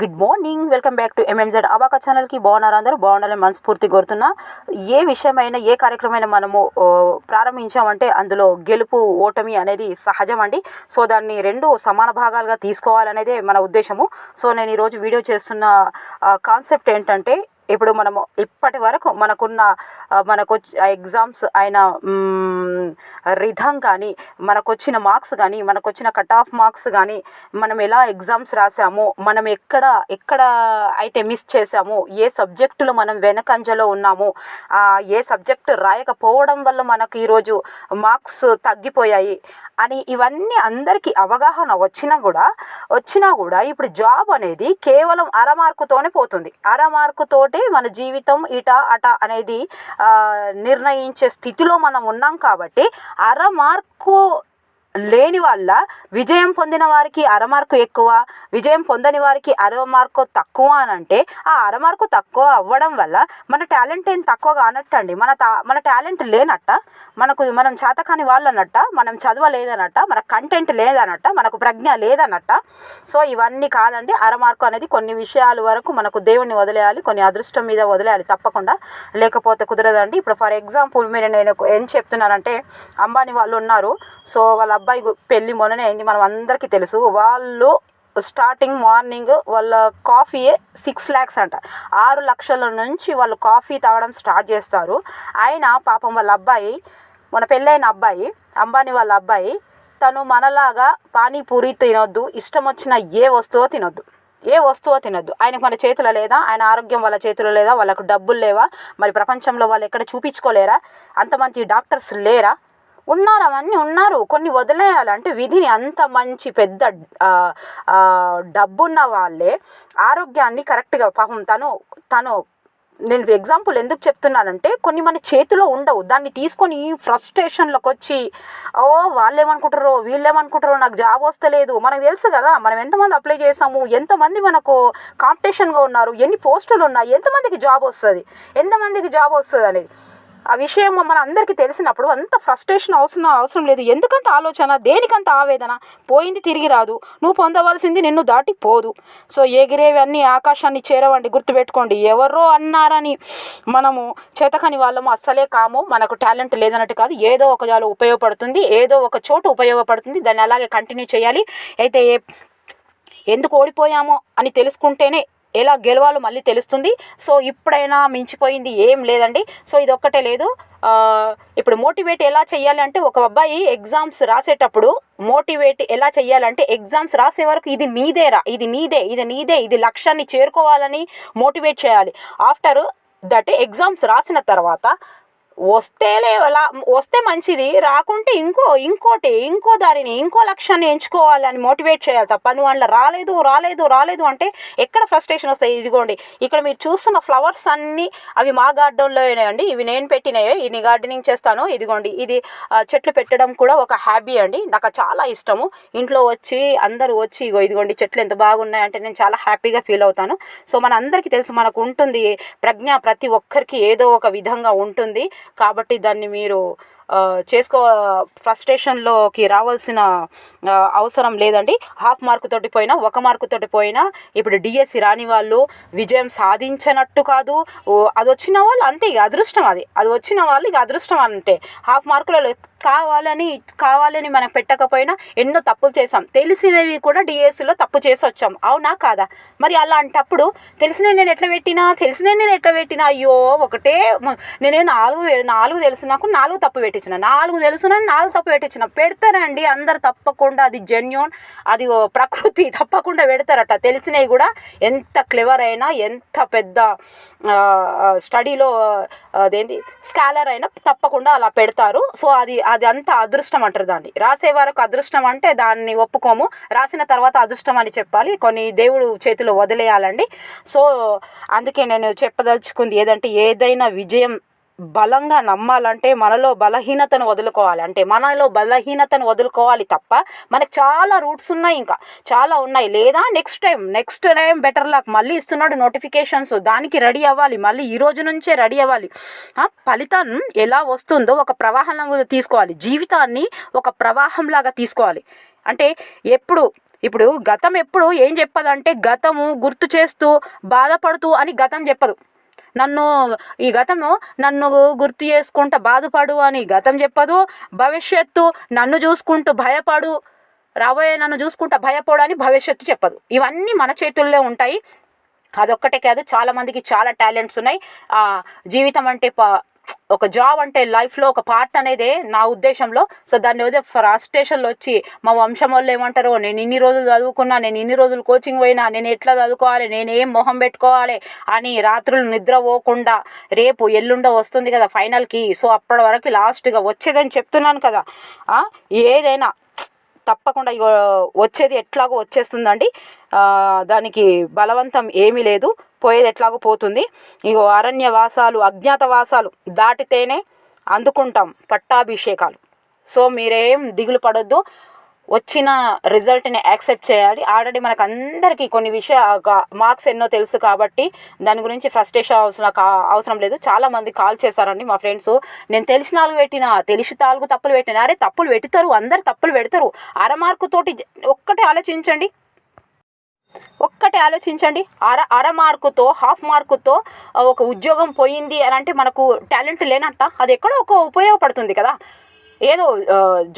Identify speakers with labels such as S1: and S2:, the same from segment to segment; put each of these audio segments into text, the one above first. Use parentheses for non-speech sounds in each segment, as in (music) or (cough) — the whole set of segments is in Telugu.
S1: Good morning. Welcome back to MMZ అబాక ఛానల్కి బాగున్నారు అందరూ? బాగుండాలని మనస్ఫూర్తి కోరుతున్నా. ఏ విషయమైనా ఏ కార్యక్రమమైనా మనము ప్రారంభించామంటే అందులో గెలుపు ఓటమి అనేది సహజం అండి సో దాన్ని రెండు సమాన భాగాలుగా తీసుకోవాలనేదే మన ఉద్దేశము. సో నేను ఈరోజు వీడియో చేస్తున్న కాన్సెప్ట్ ఏంటంటే ఇప్పుడు మనము ఇప్పటి వరకు మనకున్న మనకు ఎగ్జామ్స్ అయిన రిధం కానీ మనకు వచ్చిన మార్క్స్ కానీ మనకు వచ్చిన కట్ ఆఫ్ మార్క్స్ కానీ మనం ఎలా ఎగ్జామ్స్ రాసాము మనం ఎక్కడ ఎక్కడ అయితే మిస్ చేసామో ఏ సబ్జెక్టులో మనం వెనకంజలో ఉన్నాము ఏ సబ్జెక్టు రాయకపోవడం వల్ల మనకు ఈరోజు మార్క్స్ తగ్గిపోయాయి. అని ఇవన్నీ అందరికీ అవగాహన వచ్చినా కూడా వచ్చినా కూడా ఇప్పుడు జాబ్ అనేది కేవలం అరమార్కుతోనే పోతుంది. అరమార్కుతోటే మన జీవితం ఇట అట అనేది నిర్ణయించే స్థితిలో మనం ఉన్నాం కాబట్టి అర మార్కు లేని వల్ల విజయం పొందిన వారికి అర మార్కు ఎక్కువ విజయం పొందని వారికి అరవ మార్కు తక్కువ అని అంటే ఆ అర మార్కు తక్కువ అవ్వడం వల్ల మన టాలెంట్ ఏం తక్కువ కానట్టు అండి మన తా మన టాలెంట్ లేనట్ట మనకు మనం చేతకాని వాళ్ళనట్ట మనం చదవలేదనట్ట మన కంటెంట్ లేదనట్ట మనకు ప్రజ్ఞ లేదనట్ట. సో ఇవన్నీ కాదండి. అర మార్కు అనేది కొన్ని విషయాల వరకు మనకు దేవుణ్ణి వదిలేయాలి కొన్ని అదృష్టం మీద వదిలేయాలి తప్పకుండా. లేకపోతే కుదరదండి. ఇప్పుడు ఫర్ ఎగ్జాంపుల్ మీరు నేను ఏం చెప్తున్నానంటే అంబానీ వాళ్ళు ఉన్నారు. సో వాళ్ళ అబ్బాయి పెళ్ళి మొన్ననే అయింది మనం అందరికీ తెలుసు. వాళ్ళు స్టార్టింగ్ మార్నింగ్ వాళ్ళ కాఫీ సిక్స్ ల్యాక్స్ అంట. ఆరు లక్షల నుంచి వాళ్ళు కాఫీ తాగడం స్టార్ట్ చేస్తారు. ఆయన పాపం వాళ్ళ అబ్బాయి మన పెళ్ళైన అబ్బాయి అంబానీ వాళ్ళ అబ్బాయి తను మనలాగా పానీపూరి తినొద్దు ఇష్టం వచ్చిన ఏ వస్తువో తినొద్దు. ఏ వస్తువో తినొద్దు. ఆయనకు మన చేతిలో లేదా? ఆయన ఆరోగ్యం వాళ్ళ చేతిలో లేదా? వాళ్ళకు డబ్బులు లేవా? మరి ప్రపంచంలో వాళ్ళు ఎక్కడ చూపించుకోలేరా? అంత మంచి డాక్టర్స్ లేరా? ఉన్నారు అవన్నీ ఉన్నారు. కొన్ని వదిలేయాలి. అంటే విధిని అంత మంచి పెద్ద డబ్బున్న వాళ్ళే ఆరోగ్యాన్ని కరెక్ట్గా పాపం తను తను నేను ఎగ్జాంపుల్ ఎందుకు చెప్తున్నానంటే కొన్ని మన చేతిలో ఉండవు. దాన్ని తీసుకొని ఫ్రస్ట్రేషన్లోకి వచ్చి ఓ వాళ్ళు ఏమనుకుంటారో వీళ్ళు ఏమనుకుంటారో నాకు జాబ్ వస్తలేదు మనకు తెలుసు కదా మనం ఎంతమంది అప్లై చేసాము ఎంతమంది మనకు కాంపిటీషన్గా ఉన్నారు ఎన్ని పోస్టులు ఉన్నాయి ఎంతమందికి జాబ్ వస్తుంది ఎంతమందికి జాబ్ వస్తుంది అనేది ఆ విషయం మన అందరికీ తెలిసినప్పుడు అంత ఫ్రస్ట్రేషన్ అవసరం అవసరం లేదు. ఎందుకంత ఆలోచన దేనికంత ఆవేదన? పోయింది తిరిగి రాదు. నువ్వు పొందవలసింది నిన్ను దాటి పోదు. సో ఎగిరేవన్నీ ఆకాశాన్ని చేరవండి గుర్తుపెట్టుకోండి. ఎవరో అన్నారని మనము చేతకాని వాళ్ళము అస్సలే కాము. మనకు టాలెంట్ లేదన్నట్టు కాదు. ఏదో ఒక జాలు ఉపయోగపడుతుంది ఏదో ఒక చోటు ఉపయోగపడుతుంది. దాన్ని అలాగే కంటిన్యూ చేయాలి. అయితే ఎందుకు ఓడిపోయామో అని తెలుసుకుంటేనే ఎలా గెలవాలో మళ్ళీ తెలుస్తుంది. సో ఇప్పుడైనా మించిపోయింది ఏం లేదండి. సో ఇది ఒక్కటే లేదు ఇప్పుడు మోటివేట్ ఎలా చేయాలి అంటే ఒక అబ్బాయి ఎగ్జామ్స్ రాసేటప్పుడు మోటివేట్ ఎలా చేయాలంటే ఎగ్జామ్స్ రాసే వరకు ఇది నీదేరా ఇది నీదే ఇది నీదే ఇది లక్ష్యాన్ని చేరుకోవాలని మోటివేట్ చేయాలి. ఆఫ్టర్ దట్ ఎగ్జామ్స్ రాసిన తర్వాత వస్తేలే అలా వస్తే మంచిది రాకుంటే ఇంకో ఇంకోటి ఇంకో దారిని ఇంకో లక్ష్యాన్ని ఎంచుకోవాలని మోటివేట్ చేయాలి తప్ప నువ్వు అందులో రాలేదు రాలేదు రాలేదు అంటే ఎక్కడ ఫ్రస్ట్రేషన్ వస్తాయి? ఇదిగోండి ఇక్కడ మీరు చూస్తున్న ఫ్లవర్స్ అన్నీ అవి మా గార్డెన్లో అండి ఇవి నేను పెట్టినాయే ఇన్ని గార్డెనింగ్ చేస్తాను. ఇదిగోండి ఇది చెట్లు పెట్టడం కూడా ఒక హ్యాబీ అండి. నాకు చాలా ఇష్టము. ఇంట్లో వచ్చి అందరూ వచ్చి ఇగో ఇదిగోండి చెట్లు ఎంత బాగున్నాయి అంటే నేను చాలా హ్యాపీగా ఫీల్ అవుతాను. సో మన అందరికీ తెలుసు మనకు ఉంటుంది ప్రజ్ఞ ప్రతి ఒక్కరికి ఏదో ఒక విధంగా ఉంటుంది. కాబట్టి దాన్ని మీరు చేసుకో ఫ్రస్ట్రేషన్లోకి రావాల్సిన అవసరం లేదండి. హాఫ్ మార్కు తోటి పోయినా ఒక మార్కు తోటి పోయినా ఇప్పుడు డిఎస్సి రాని వాళ్ళు విజయం సాధించనట్టు కాదు. అది వచ్చిన వాళ్ళు అంతే ఇక అదృష్టం అది. అది వచ్చిన వాళ్ళు ఇక అదృష్టం అంటే హాఫ్ మార్కులలో కావాలని కావాలని మనం పెట్టకపోయినా ఎన్నో తప్పులు చేసాం తెలిసినవి కూడా డిఎస్సిలో తప్పు చేసి వచ్చాం. అవునా కాదా? మరి అలాంటప్పుడు తెలిసిన నేను ఎట్లా పెట్టినా తెలిసిన నేను ఎట్లా పెట్టినా అయ్యో ఒకటే నేను నేనే నాలుగు నాలుగు తెలుసు నాకు నాలుగు తప్పు పెట్టించిన నాలుగు తెలుసున నాలుగు తప్పు పెట్టించిన పెడతారండి అందరు తప్పకుండా అది జెన్యున్ అది ఓ ప్రకృతి (laughs) తప్పకుండా పెడతారట. తెలిసినవి కూడా ఎంత క్లెవర్ అయినా ఎంత పెద్ద స్టడీలో అదేంటి స్కాలర్ అయినా తప్పకుండా అలా పెడతారు. సో అది అది అంత అదృష్టం అంటారు దాన్ని. రాసే వరకు అదృష్టం అంటే దాన్ని ఒప్పుకోము. రాసిన తర్వాత అదృష్టం అని చెప్పాలి. కొన్ని దేవుడు చేతిలో వదిలేయాలండి. సో అందుకే నేను చెప్పదలుచుకుంది ఏదంటే ఏదైనా విజయం బలంగా నమ్మాలంటే మనలో బలహీనతను వదులుకోవాలి. అంటే మనలో బలహీనతను వదులుకోవాలి తప్ప మనకు చాలా రూట్స్ ఉన్నాయి ఇంకా. చాలా ఉన్నాయి. లేదా next time next time better luck మళ్ళీ ఇస్తున్నాడు నోటిఫికేషన్స్ దానికి రెడీ అవ్వాలి. మళ్ళీ ఈ రోజు నుంచే రెడీ అవ్వాలి. ఫలితం ఎలా వస్తుందో ఒక ప్రవాహంలో తీసుకోవాలి. జీవితాన్ని ఒక ప్రవాహంలాగా తీసుకోవాలి. అంటే ఎప్పుడు ఇప్పుడు గతం ఎప్పుడు ఏం చెప్పదంటే గతము గుర్తు చేస్తూ బాధపడుతూ అని గతం చెప్పదు. నన్ను ఈ గతము నన్ను గుర్తు చేసుకుంటూ బాధపడు అని గతం చెప్పదు. భవిష్యత్తు నన్ను చూసుకుంటూ భయపడు. రాబోయే నన్ను చూసుకుంటా భయపడు అని భవిష్యత్తు చెప్పదు. ఇవన్నీ మన చేతుల్లో ఉంటాయి. అదొక్కటే కాదు చాలామందికి చాలా టాలెంట్స్ ఉన్నాయి. ఆ, జీవితం అంటే ప ఒక జాబ్ అంటే లైఫ్లో ఒక పార్ట్ అనేది నా ఉద్దేశంలో. సో దాన్ని ఏదో ఫ్రస్ట్రేషన్లో వచ్చి మా వంశం వాళ్ళు ఏమంటారో నేను ఇన్ని రోజులు చదువుకున్నా నేను ఇన్ని రోజులు కోచింగ్ పోయినా నేను ఎట్లా చదువుకోవాలి నేను ఏం మొహం పెట్టుకోవాలి అని రాత్రులు నిద్ర పోకుండా రేపు ఎల్లుండ వస్తుంది కదా ఫైనల్కి సో అప్పటి వరకు లాస్ట్గా వచ్చేదని చెప్తున్నాను కదా. ఏదైనా తప్పకుండా ఇగో వచ్చేది ఎట్లాగో వచ్చేస్తుందండి. దానికి బలవంతం ఏమీ లేదు. పోయేది ఎట్లాగో పోతుంది. ఇగో అరణ్యవాసాలు అజ్ఞాతవాసాలు దాటితేనే అందుకుంటాం పట్టాభిషేకాలు. సో మీరేం దిగులు పడొద్దు. వచ్చిన రిజల్ట్ని యాక్సెప్ట్ చేయాలి. ఆల్రెడీ మనకు అందరికీ కొన్ని విషయ మార్క్స్ ఎన్నో తెలుసు కాబట్టి దాని గురించి ఫ్రస్ట్రేషన్ అవసరం అవసరం లేదు. చాలామంది కాల్ చేశారండి మా ఫ్రెండ్స్ నేను తెలిసిన నాలుగు పెట్టిన తెలిసి తాలుగు తప్పులు పెట్టిన అరే తప్పులు పెడతారు అందరు తప్పులు పెడతారు. అర మార్కుతోటి ఒక్కటే ఆలోచించండి. ఒక్కటే ఆలోచించండి. అర అర మార్కుతో హాఫ్ మార్కుతో ఒక ఉద్యోగం పోయింది అని అంటే మనకు టాలెంట్ లేనట్ట. అది ఎక్కడో ఒక ఉపయోగపడుతుంది కదా. ఏదో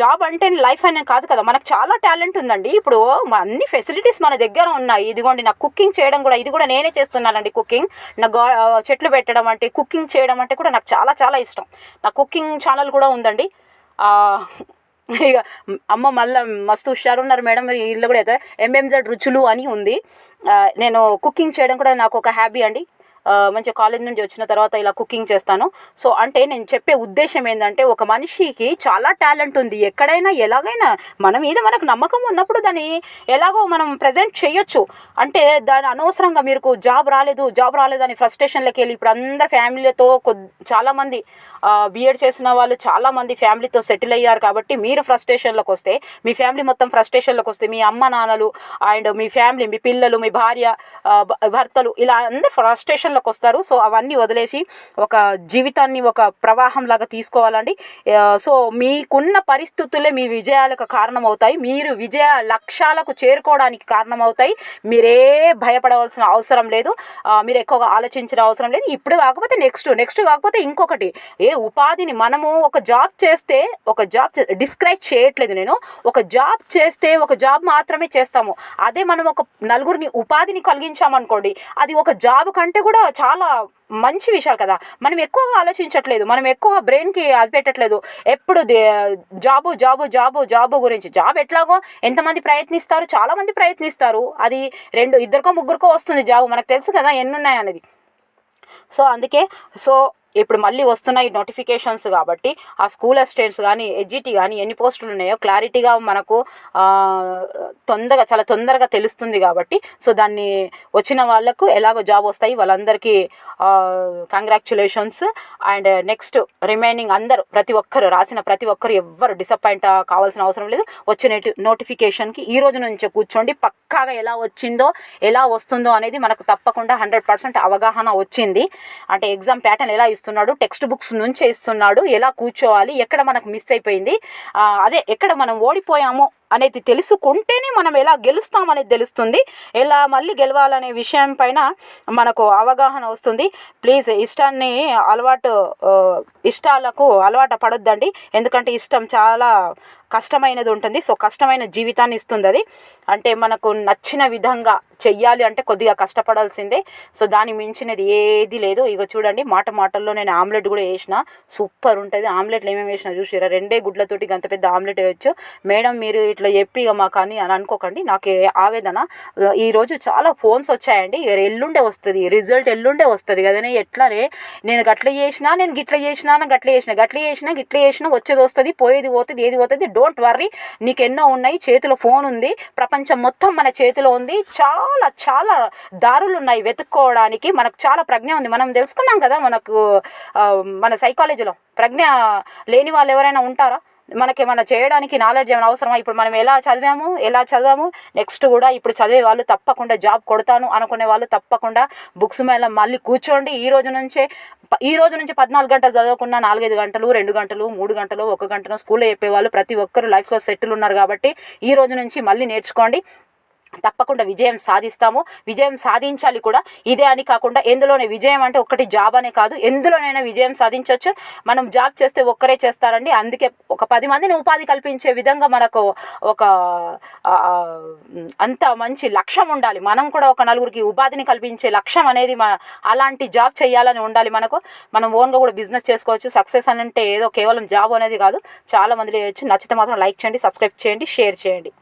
S1: జాబ్ అంటే లైఫ్ అనే కాదు కదా. మనకు చాలా టాలెంట్ ఉందండి. ఇప్పుడు అన్ని ఫెసిలిటీస్ మన దగ్గర ఉన్నాయి. ఇదిగోండి నాకు కుకింగ్ చేయడం కూడా ఇది కూడా నేనే చేస్తున్నానండి కుకింగ్. నా గో చెట్లు పెట్టడం అంటే కుకింగ్ చేయడం అంటే కూడా నాకు చాలా చాలా ఇష్టం. నా కుకింగ్ ఛానల్ కూడా ఉందండి. ఇక అమ్మ మళ్ళీ మస్తు హుషారు ఉన్నారు మేడం. మరి కూడా అయితే ఎంఎంజెడ్ రుచులు అని ఉంది. నేను కుకింగ్ చేయడం కూడా నాకు ఒక హ్యాబీ అండి. మంచిగా కాలేజ్ నుండి వచ్చిన తర్వాత ఇలా కుకింగ్ చేస్తాను. సో అంటే నేను చెప్పే ఉద్దేశం ఏంటంటే ఒక మనిషికి చాలా టాలెంట్ ఉంది. ఎక్కడైనా ఎలాగైనా మన మీద మనకు నమ్మకం ఉన్నప్పుడు దాన్ని ఎలాగో మనం ప్రజెంట్ చేయొచ్చు. అంటే దాని అనవసరంగా మీకు జాబ్ రాలేదు జాబ్ రాలేదని ఫ్రస్ట్రేషన్లోకి వెళ్ళి ఇప్పుడు అందరు ఫ్యామిలీతో చాలామంది బీఎడ్ చేసిన వాళ్ళు చాలామంది ఫ్యామిలీతో సెటిల్ అయ్యారు కాబట్టి మీరు ఫ్రస్ట్రేషన్లోకి వస్తే మీ ఫ్యామిలీ మొత్తం ఫ్రస్ట్రేషన్లోకి వస్తే మీ అమ్మ నాన్నలు అండ్ మీ ఫ్యామిలీ మీ పిల్లలు మీ భార్య భర్తలు ఇలా అందరు ఫ్రస్ట్రేషన్లోకి వస్తారు సో అవన్నీ వదిలేసి ఒక జీవితాన్ని ఒక ప్రవాహం లాగా తీసుకోవాలండి సో మీకున్న పరిస్థితులే మీ విజయాలకు కారణమవుతాయి. మీరు విజయ లక్ష్యాలకు చేరుకోవడానికి కారణమవుతాయి. మీరే భయపడవలసిన అవసరం లేదు. మీరు ఎక్కువగా ఆలోచించిన అవసరం లేదు. ఇప్పుడు కాకపోతే నెక్స్ట్ నెక్స్ట్ కాకపోతే ఇంకొకటి. ఏ ఉపాధిని మనము ఒక జాబ్ చేస్తే ఒక జాబ్ డిస్క్రైబ్ చేయట్లేదు నేను. ఒక జాబ్ చేస్తే ఒక జాబ్ మాత్రమే చేస్తాము. అదే మనం ఒక నలుగురిని ఉపాధిని కలిగించామనుకోండి అది ఒక జాబ్ కంటే కూడా చాలా మంచి విషయాలు కదా. మనం ఎక్కువగా ఆలోచించట్లేదు. మనం ఎక్కువగా బ్రెయిన్కి అది పెట్టట్లేదు. ఎప్పుడు జాబు జాబు జాబు జాబు గురించి. జాబ్ ఎట్లాగో ఎంతమంది ప్రయత్నిస్తారు చాలామంది ప్రయత్నిస్తారు. అది రెండు ఇద్దరికో ముగ్గురికో వస్తుంది జాబు. మనకు తెలుసు కదా ఎన్ని ఉన్నాయనేది. సో అందుకే సో ఇప్పుడు మళ్ళీ వస్తున్నాయి నోటిఫికేషన్స్ కాబట్టి ఆ స్కూల్ అసిస్టెంట్స్ కానీ ఎడ్జిటి కానీ ఎన్ని పోస్టులు ఉన్నాయో క్లారిటీగా మనకు తొందరగా చాలా తొందరగా తెలుస్తుంది కాబట్టి సో దాన్ని వచ్చిన వాళ్ళకు ఎలాగో జాబ్ వస్తాయి వాళ్ళందరికీ కంగ్రాచులేషన్స్ అండ్ నెక్స్ట్ రిమైనింగ్ అందరూ ప్రతి ఒక్కరు రాసిన ప్రతి ఒక్కరు ఎవ్వరు డిసప్పాయింట్ కావాల్సిన అవసరం లేదు. వచ్చిన నోటిఫికేషన్కి ఈ రోజు నుంచే కూర్చోండి. పక్కాగా ఎలా వచ్చిందో ఎలా వస్తుందో అనేది మనకు తప్పకుండా హండ్రెడ్ పర్సెంట్ అవగాహన వచ్చింది. అంటే ఎగ్జామ్ ప్యాటర్న్ ఎలా ఇస్తున్నాడు టెక్స్ట్ బుక్స్ నుంచే ఇస్తున్నాడు ఎలా కూర్చోవాలి ఎక్కడ మనకు మిస్ అయిపోయింది అదే ఎక్కడ మనం ఓడిపోయామో అనేది తెలుసుకుంటేనే మనం ఎలా గెలుస్తామనేది తెలుస్తుంది. ఎలా మళ్ళీ గెలవాలనే విషయం పైన మనకు అవగాహన వస్తుంది. ప్లీజ్ ఇష్టాన్ని అలవాటు ఇష్టాలకు అలవాటు పడొద్దండి. ఎందుకంటే ఇష్టం చాలా కష్టమైనది ఉంటుంది. సో కష్టమైన జీవితాన్ని ఇస్తుంది అది. అంటే మనకు నచ్చిన విధంగా చెయ్యాలి అంటే కొద్దిగా కష్టపడాల్సిందే. సో దాని మించినది ఏది లేదు. ఇక చూడండి మాట మాటల్లో నేను ఆమ్లెట్ కూడా వేసిన సూపర్ ఉంటుంది. ఆమ్లెట్లు ఏమేమి వేసిన చూసిరా? రెండే గుడ్లతోటి అంత పెద్ద ఆమ్లెట్ వేయచ్చు. మేడం మీరు ఇట్లా చెప్పి ఇక మాకు అని అని అనుకోకండి. నాకు ఆవేదన ఈరోజు చాలా ఫోన్స్ వచ్చాయండి. ఎల్లుండే వస్తుంది రిజల్ట్ ఎల్లుండే వస్తుంది కదనే ఎట్లానే నేను గట్ల చేసినా నేను గిట్ల చేసినా గట్ల చేసిన గట్ల చేసినా గిట్ల చేసినా వచ్చేది వస్తుంది పోయేది పోతుంది ఏది పోతుంది డోంట్ వర్రీ నీకు ఎన్నో ఉన్నాయి చేతిలో ఫోన్ ఉంది ప్రపంచం మొత్తం మన చేతిలో ఉంది. చాలా చాలా దారులు ఉన్నాయి వెతుక్కోవడానికి. మనకు చాలా ప్రజ్ఞ ఉంది. మనం తెలుసుకున్నాం కదా మనకు మన సైకాలజీలో ప్రజ్ఞ లేని వాళ్ళు ఎవరైనా ఉంటారా? మనకేమైనా చేయడానికి నాలెడ్జ్ ఏమైనా అవసరమా? ఇప్పుడు మనం ఎలా చదివాము? ఎలా చదివాము? నెక్స్ట్ కూడా ఇప్పుడు చదివే వాళ్ళు తప్పకుండా జాబ్ కొడతాను అనుకునే వాళ్ళు తప్పకుండా బుక్స్ మీద మళ్ళీ కూర్చోండి. ఈ రోజు నుంచే ఈ రోజు నుంచి పద్నాలుగు గంటలు చదవకుండా నాలుగైదు గంటలు రెండు గంటలు మూడు గంటలు ఒక గంటలో స్కూల్లో చెప్పేవాళ్ళు ప్రతి ఒక్కరు లైఫ్లో సెటిల్ ఉన్నారు కాబట్టి ఈ రోజు నుంచి మళ్ళీ నేర్చుకోండి. తప్పకుండా విజయం సాధిస్తాము. విజయం సాధించాలి కూడా ఇదే అని కాకుండా ఎందులోనే విజయం అంటే ఒకటి జాబ్ అనే కాదు. ఎందులోనైనా విజయం సాధించవచ్చు మనం జాబ్ చేస్తే ఒక్కరే చేస్తారండి. అందుకే ఒక పది మందిని ఉపాధి కల్పించే విధంగా మనకు ఒక అంత మంచి లక్ష్యం ఉండాలి. మనం కూడా ఒక నలుగురికి ఉపాధిని కల్పించే లక్ష్యం అనేది మన అలాంటి జాబ్ చేయాలని ఉండాలి మనకు. మనం ఓన్గా కూడా బిజినెస్ చేసుకోవచ్చు. సక్సెస్ అని అంటే ఏదో కేవలం జాబ్ అనేది కాదు. చాలా మంది చేయొచ్చు. నచ్చితే మాత్రం లైక్ చేయండి సబ్స్క్రైబ్ చేయండి షేర్ చేయండి.